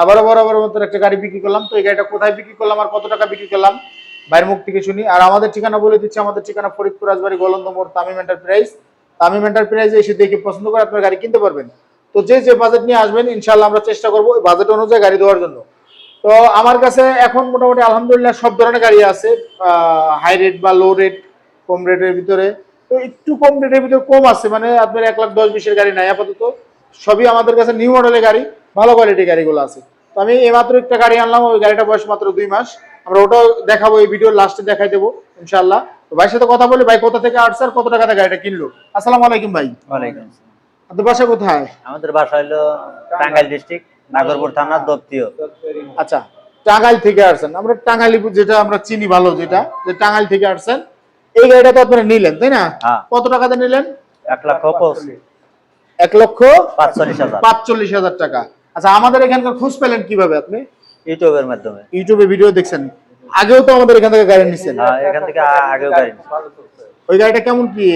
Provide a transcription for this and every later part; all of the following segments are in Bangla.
আবারও বরাবর মতো একটা গাড়ি বিক্রি করলাম। তো এই গাড়িটা কোথায় বিক্রি করলাম আর কত টাকা বিক্রি করলাম, বাইরের মুখ থেকে শুনি। আর আমাদের ঠিকানা বলে দিচ্ছি, আমাদের ঠিকানা ফরিদপুর, রাজবাড়ি, গোলন্দ মোড়, তামিম এন্টারপ্রাইজ তামিম এন্টারপ্রাইজে এসে দেখে পছন্দ করে আপনার গাড়ি কিনতে পারবেন। তো যে যে বাজেট নিয়ে আসবেন ইনশাল্লাহ আমরা চেষ্টা করব ওই বাজেট অনুযায়ী গাড়ি দেওয়ার জন্য। তো আমার কাছে এখন মোটামুটি আলহামদুলিল্লাহ সব ধরনের গাড়ি আছে হাই রেট বা লো রেট কম রেটের ভিতরে। তো একটু কম রেটের ভিতরে কম আছে মানে আপনার এক লাখ দশ বিশের গাড়ি নাই আপাতত। সবই আমাদের কাছে নিউ মডেলের গাড়ি ভালো কোয়ালিটির গাড়িগুলো আছে। তো আমি এইমাত্র একটা গাড়ি আনলাম ওই গাড়িটা বয়স মাত্র দুই মাস। আমরা ওটাও দেখাবো এই ভিডিওর লাস্টে দেখাই দেবো ইনশাল্লাহ তো ভাইয়ের সাথে কথা বলি ভাই কোথা থেকে আসছে আর কত টাকাতে গাড়িটা কিনলো? আসসালামু আলাইকুম ভাই। ওয়ালাইকুম। আপনার বাসা কোথায়? আমাদের বাসা হলো টাঙ্গাইল ডিস্ট্রিক্ট নাগরপুর থানা দপ্তিও। আচ্ছা টাঙ্গাইল থেকে আসছেন। আমরা টাঙ্গাইল যেটা আমরা চিনি ভালো যেটা যে টাঙ্গাইল থেকে আসছেন। এই গাড়িটা তো আপনারা নিলেন তাই না? হ্যাঁ। কত টাকাতে নিলেন? এক লক্ষ এক লক্ষ পাঁচচল্লিশ হাজার। পাঁচচল্লিশ হাজার টাকা। আচ্ছা আমাদের এখানকার খোঁজ পেলেন কীভাবে আপনি? ইউটিউবের মাধ্যমে। ইউটিউবে ভিডিও দেখছেন। আগেও তো আমাদের এখান থেকে গাড়ি নিচ্ছেন হ্যাঁ, এখান থেকে আগেও গাড়ি ওই গাড়িটা কেমন কি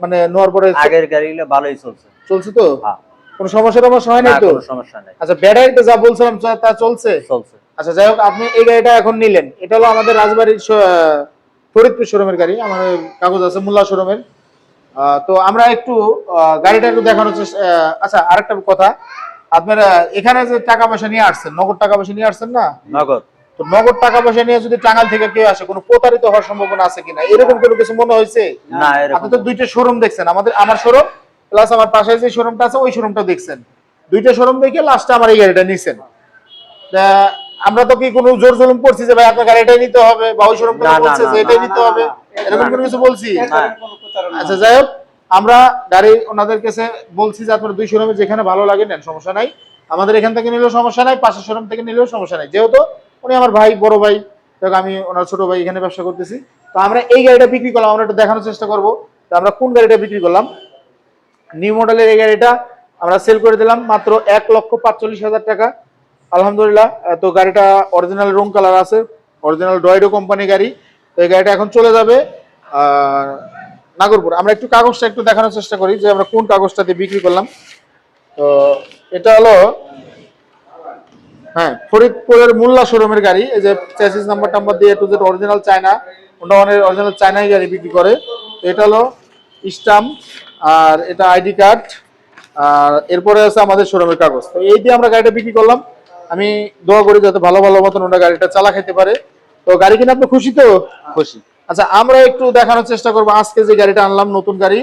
মানে নেওয়ার পরে আগের গাড়িগুলো ভালোই চলছে। চলছে তো? হ্যাঁ। কোনো সমস্যা টমস্যা হয় নাই তো? কোনো সমস্যা নেই। আচ্ছা ব্যাটারিতে যা বলছিলাম তা- চলছে? চলছে। আচ্ছা যাই হোক আপনি এই গাড়িটা এখন নিলেন। এটা হলো আমাদের রাজবাড়ির ফরিদপুর শোরুমের গাড়ি। আমাদের কাগজ আছে মোল্লা শোরুমের। তো আমরা একটু গাড়িটা একটু দেখানোর চেষ্টা আচ্ছা আরেকটা কথা। আপনারা এখানে যে টাকা পয়সা নিয়ে আসছেন নগদ টাকা পয়সা নিয়ে আসছেন না? নগদ। তো নগদ টাকা পয়সা নিয়ে যদি টাঙ্গাল থেকে কেউ আসে কোনো প্রতারিত হওয়ার সম্ভাবনা আছে কিনা? এরকম কোনো কিছু মনে হয়েছে? না আপনি তো দুইটা শোরুম দেখছেন। আমাদের আমার শোরুম প্লাস আমার পাশে যে শোরুমটা আছে ওই শোরুমটা দেখছেন। দুইটা শোরুম দেখে লাস্টে আমার এই গাড়িটা নিছেন। আমরা তো কি কোনো জোর জুলুম করছি যে ভাই আপনার গাড়িটাই নিতে হবে বা ওই শোরুমটা বলছে যে এটাই নিতে হবে? এরকম কোনো কিছু বলছি? আচ্ছা যাই হোক আমরা গাড়ি ওনাদের কাছে বলছি যে আপনার দুই শোরুমে যেখানে ভালো লাগে নেন সমস্যা নাই। আমাদের এখান থেকে নিলেও সমস্যা নাই পাশের শোরুম থেকে নিলেও সমস্যা নাই। যেহেতু উনি আমার ভাই বড় ভাই আমি ওনার ছোট ভাই এখানে ব্যবসা করতেছি। তো আমরা এই গাড়িটা বিক্রি করলাম আমরা একটু দেখানোর চেষ্টা করব। তো আমরা কোন গাড়িটা বিক্রি করলাম? নিউ মডেলের এই গাড়িটা আমরা সেল করে দিলাম মাত্র এক লক্ষ পাঁচচল্লিশ হাজার টাকা। আলহামদুলিল্লাহ তো গাড়িটা অরিজিনাল রুম কালার আছে অরিজিনাল ডয়েডো কোম্পানি গাড়ি। তো এই গাড়িটা এখন চলে যাবে নাগরপুর। আমরা একটু কাগজটা একটু দেখানোর চেষ্টা করি যে আমরা কোন কাগজটা দিয়ে বিক্রি করলাম। তো এটা হলো হ্যাঁ ফরিদপুরের মোল্লা শোরুমের গাড়ি। এই যে চ্যাসিস নাম্বার টাম্বার দিয়ে টু জেড অরিজিনাল চায়না অনেক অরিজিনাল চায়নাই গাড়ি বিক্রি করে। এটা হলো স্টাম্প আর এটা আইডি কার্ড আর এরপরে আছে আমাদের শোরুমের কাগজ। তো এই দিয়ে আমরা গাড়িটা বিক্রি করলাম। আমি দোয়া করি যাতে ভালো ভালো মতন ওনার গাড়িটা চালা খেতে পারে। তো গাড়ি কিনে আপনি খুশি তো? খুশি। আচ্ছা আমরা একটু দেখানোর চেষ্টা করব। আজকে যে গাড়িটা আনলাম নতুন গাড়ি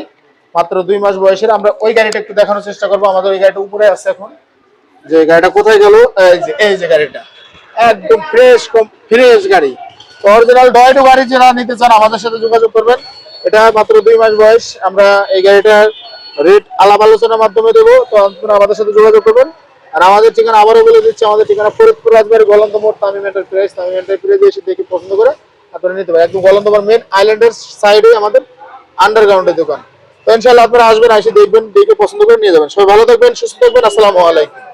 মাত্র দুই মাস বয়সের আমরা ওই গাড়িটা একটু দেখানোর চেষ্টা করব। আমাদের ওই গাড়িটা উপরে আছে এখন। যে গাড়িটা কোথায় গেল? এই যে এই যে গাড়িটা। একদম ফ্রেশ কম ফ্রেশ গাড়ি। অরিজিনাল ডয়টো গাড়ি যারা নিতে চান আমাদের সাথে যোগাযোগ করবেন। এটা মাত্র দুই মাস বয়স। আমরা এই গাড়িটার রেট আলাপ আলোচনার মাধ্যমে দেবো। তো আপনারা আমাদের সাথে যোগাযোগ করবেন। আর আমাদের ঠিকানা আবারও বলে দিচ্ছি, আমাদের ঠিকানা ফরিদপুর রাজবাড়ি, গলন্দ মোড়, তামিম এন্টারপ্রাইজ তামিম এন্টারপ্রাইজ এসে দেখে পছন্দ করে আপনারা নিতে পারেন। একদম গলন্ত মোড় মেন আইল্যান্ডের সাইডে আমাদের আন্ডারগ্রাউন্ডের দোকান। তো ইনশাআল্লাহ আপনারা আসবেন, এসে দেখবেন, দেখে পছন্দ করে নিয়ে যাবেন। সবাই ভালো থাকবেন, সুস্থ থাকবেন, আসসালামু আলাইকুম।